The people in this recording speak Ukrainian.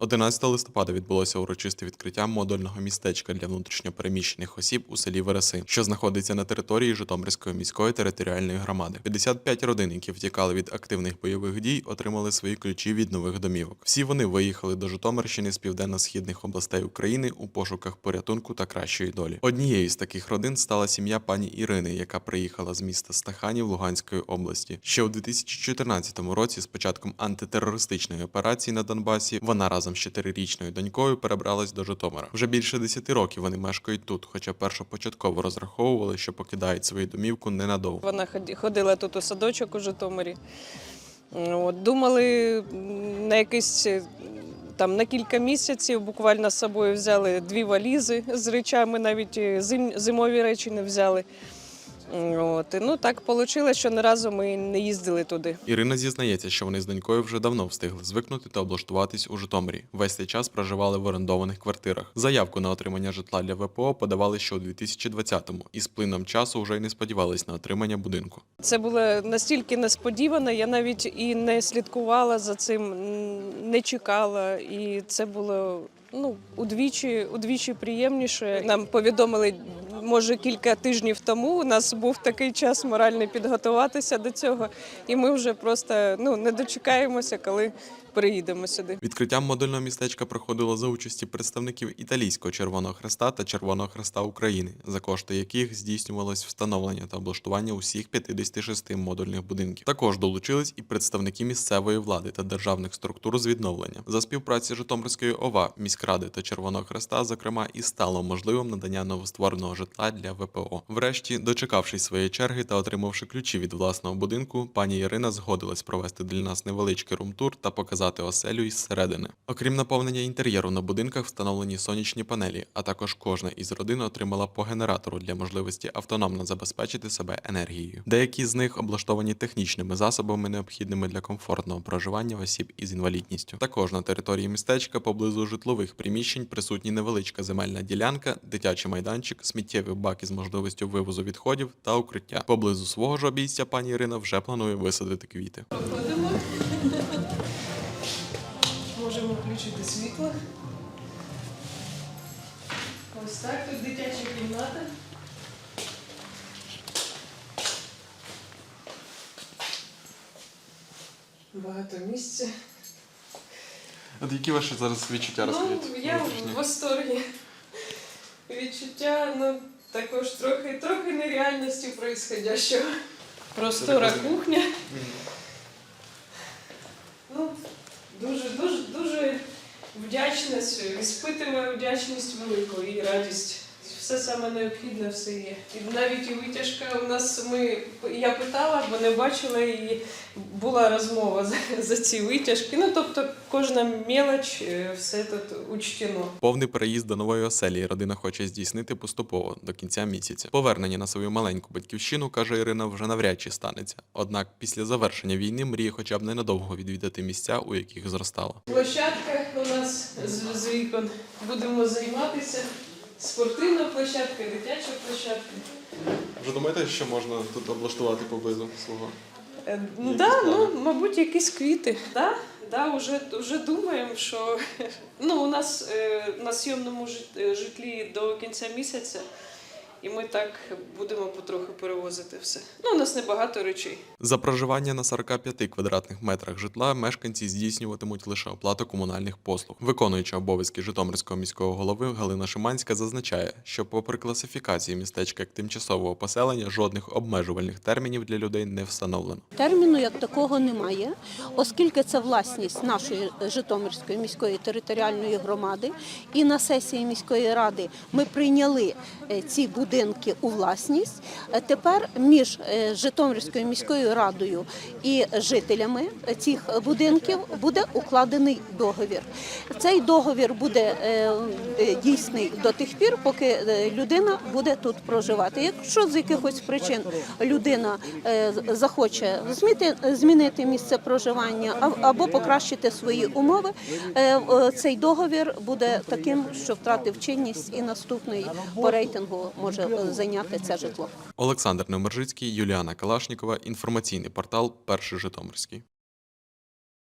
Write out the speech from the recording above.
11 листопада відбулося урочисте відкриття модульного містечка для внутрішньопереміщених осіб у селі Вереси, що знаходиться на території Житомирської міської територіальної громади. 55 родин, які втікали від активних бойових дій, отримали свої ключі від нових домівок. Всі вони виїхали до Житомирщини з південно-східних областей України у пошуках порятунку та кращої долі. Однією з таких родин стала сім'я пані Ірини, яка приїхала з міста Стаханів Луганської області. Ще у 2014 році, з початком антитерористичної операції на Донбасі, вона разом з чотирирічною донькою перебралась до Житомира. Вже більше 10 років вони мешкають тут, хоча першопочатково розраховували, що покидають свою домівку ненадовго. Вона ходила тут у садочок у Житомирі. От, думали на якийсь е, там на кілька місяців буквально з собою взяли дві валізи з речами, навіть е, зим, зимові речі не взяли. От, ну так вийшло, що ні разу ми не їздили туди. Ірина зізнається, що вони з донькою вже давно встигли звикнути та облаштуватись у Житомирі. Весь цей час проживали в орендованих квартирах. Заявку на отримання житла для ВПО подавали ще у 2020-му, і з плином часу вже й не сподівались на отримання будинку. Це було настільки несподівано, я навіть і не слідкувала за цим, не чекала. І це було ну, удвічі, удвічі приємніше. Нам повідомили, може, кілька тижнів тому. У нас був такий час морально підготуватися до цього, і ми вже просто ну, не дочекаємося, коли приїдемо сюди. Відкриття модульного містечка проходило за участі представників італійського Червоного Хреста та Червоного Хреста України, за кошти яких здійснювалось встановлення та облаштування усіх 56 модульних будинків. Також долучились і представники місцевої влади та державних структур з відновлення. За співпраці Житомирської ОВА, міськради та Червоного Хреста, зокрема, і стало можливим надання новоствореного житла для ВПО. Врешті, дочекавшись своєї черги та отримавши ключі від власного будинку, пані Ірина згодилась провести для нас невеличкий румтур та показати оселю із середини. Окрім наповнення інтер'єру на будинках, встановлені сонячні панелі, а також кожна із родин отримала по генератору для можливості автономно забезпечити себе енергією. Деякі з них облаштовані технічними засобами, необхідними для комфортного проживання осіб із інвалідністю. Також на території містечка поблизу житлових приміщень присутні невеличка земельна ділянка, дитячий майданчик, сміттєві баки з можливістю вивозу відходів та укриття. Поблизу свого ж обійстя пані Ірина вже планує висадити квіти. Можемо включити світло. Ось так, тут дитяча кімната. Багато місця. От які ваші зараз відчуття Ну, я в восторгі. Відчуття, ну, також трохи, трохи нереальності происходящого. Простора кухня. Ну, дуже, дуже, дуже вдячна, вдячність велику і радість. Все саме необхідне все є. І навіть і витяжка у нас ми я питала, бо не бачила і була розмова за, за ці витяжки. Ну тобто кожна мелоч, е, все тут учтено. Повний переїзд до нової оселі родина хоче здійснити поступово до кінця місяця. Повернення на свою маленьку батьківщину, каже Ірина, вже навряд чи станеться. Однак після завершення війни мріє хоча б ненадовго відвідати місця, у яких зростала. Площадка у нас з, з вікон. Будемо займатися. Спортивна площадка, дитяча площадка. Вже думаєте, що можна тут облаштувати поблизу свого? Е, Ну, Якісь да, плани? ну, мабуть, якісь квіти. Да, да, вже, вже думаємо, що ну, у нас е, на сйомному жит- е, житлі до кінця місяця, і ми так будемо потроху перевозити все. Ну, у нас небагато речей. За проживання на 45 квадратних метрах житла мешканці здійснюватимуть лише оплату комунальних послуг. Виконуюча обов'язки Житомирського міського голови Галина Шиманська зазначає, що, попри класифікацію містечка як тимчасового поселення, жодних обмежувальних термінів для людей не встановлено. Терміну як такого немає, оскільки це власність нашої Житомирської міської територіальної громади. І на сесії міської ради ми прийняли е, ці будинки у власність. Е, Тепер між е, Житомирською міською радою і жителями цих будинків буде укладений договір. Цей договір буде е, дійсний до тих пір, поки людина буде тут проживати. Якщо з якихось причин людина захоче змінити місце проживання або покращити свої умови, цей договір буде таким, що втратив чинність і наступний по рейтингу може зайняти це житло. Олександр Немержицький, Юліана Калашнікова. Інформаційний портал Перший Житомирський.